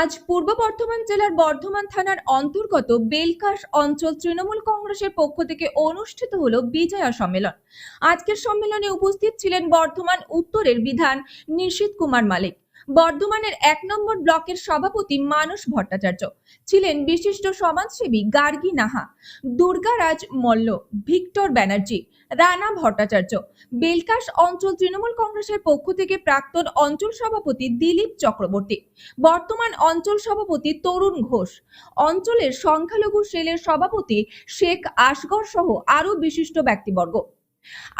আজ পূর্ব বর্ধমান জেলার বর্ধমান থানার অন্তর্গত বেলকাশ অঞ্চল তৃণমূল কংগ্রেসের পক্ষ থেকে অনুষ্ঠিত হল বিজয়া সম্মেলন। আজকের সম্মেলনে উপস্থিত ছিলেন বর্ধমান উত্তরের বিধান নিশীত কুমার মালিক। বর্ধমানের এক নম্বর ব্লকের সভাপতি মানস ভট্টাচার্য। ছিলেন বিশিষ্ট সমাজসেবী গার্গী নাহা, দুর্গারাজ মল্ল, ভিক্টর ব্যানার্জি, রানা ভট্টাচার্য। বেলকাশ অঞ্চল তৃণমূল কংগ্রেসের পক্ষ থেকে প্রাক্তন অঞ্চল সভাপতি দিলীপ চক্রবর্তী, বর্তমান অঞ্চল সভাপতি তরুণ ঘোষ। অঞ্চলের সংখ্যালঘু সেলের সভাপতি শেখ আসগর সহ আরও বিশিষ্ট ব্যক্তিবর্গ।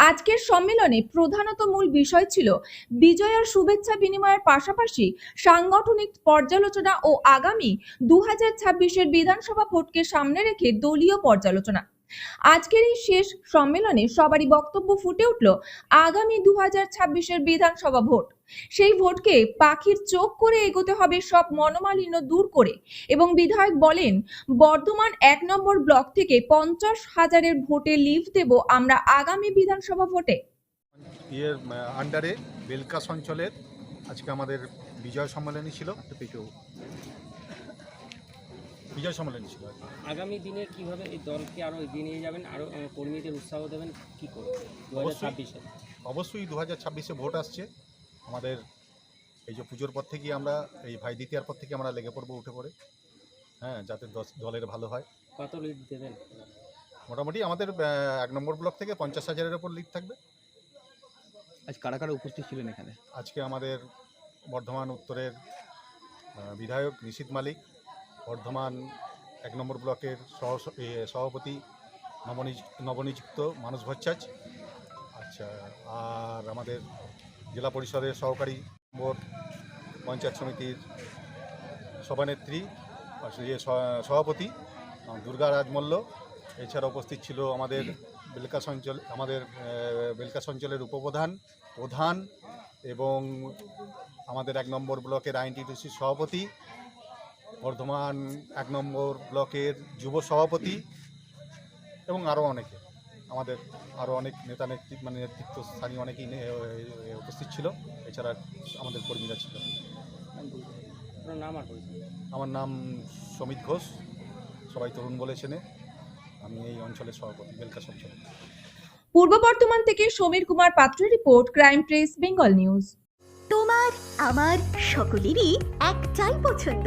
আজকের সম্মেলনে প্রধানত মূল বিষয় ছিল বিজয়ের শুভেচ্ছা বিনিময়ের পাশাপাশি সাংগঠনিক পর্যালোচনা ও আগামী দু হাজার ছাব্বিশের বিধানসভা ভোটকে সামনে রেখে দলীয় পর্যালোচনা। আজকের এই শেষ সম্মেলনে সবারই বক্তব্য ফুটে উঠল আগামী দু হাজার ছাব্বিশের বিধানসভা ভোট। সেই ভোটকে পাখির চোখ করে এগোতে হবে সব মনোমালিন্য দূর করে এবং বিধায়ক বলেন, বর্ধমান এক নম্বর ব্লক থেকে পঞ্চাশ হাজারের ভোটে লিভ দেব আমরা আগামী বিধানসভা ভোটে। আন্ডারে বেলকাস অঞ্চলের আজকে আমাদের বিজয় সম্মেলনী ছিল। বিজয় সম্মেলনী ছিল। আগামী দিনে কীভাবে এই দলকে আরও এগিয়ে নিয়ে যাবেন আরও কর্মীদের উৎসাহ দেবেন কী করে দু। ছাব্বিশে। অবশ্যই দু হাজার ছাব্বিশে ভোট আসছে। আমাদের এই যে পুজোর পর থেকেই আমরা এই ভাই দ্বিতীয়ার পর থেকে আমরা লেগে পড়ব উঠে পড়ে। হ্যাঁ যাতে দশ- দলের ভালো হয়। কত লিড দেবেন? মোটামুটি আমাদের এক নম্বর ব্লক থেকে পঞ্চাশ হাজারের ওপর লিড থাকবে। আজ কারা কারা উপস্থিত ছিলেন এখানে? আজকে আমাদের বর্ধমান উত্তরের বিধায়ক নিশীত মালিক বর্ধমান এক নম্বর ব্লকের সভাপতি নবনিয নবনিযুক্ত মানস ভট্টাচ আচ্ছা আর আমাদের জেলা পরিষদের সহকারী বোর্ড, পঞ্চায়েত সমিতির সভানেত্রী সভাপতি দুর্গা রাজমল্ল। এছাড়া উপস্থিত ছিল আমাদের বেলকাস অঞ্চল আমাদের বেলকাস অঞ্চলের উপপ্রধান, প্রধান এবং আমাদের এক নম্বর ব্লকের আইনটিটিউসির সভাপতি বর্ধমান এক নম্বর ব্লকের যুব সভাপতি এবং আরও অনেকে। আমাদের আরও অনেক নেতা নেতৃত্ব মানে নেতৃত্ব স্থানীয় অনেকেই উপস্থিত ছিল। এছাড়া আমাদের কর্মীরা ছিল। আমার নাম সমিত ঘোষ। সবাই তরুণ বলে চেনে। আমি এই অঞ্চলের সভাপতি বেলকাস অঞ্চলে পূর্ব বর্ধমান থেকে সমীর কুমার পাত্রের report crime press Bengal news. তোমার আমার সকলেরই একটাই পছন্দ।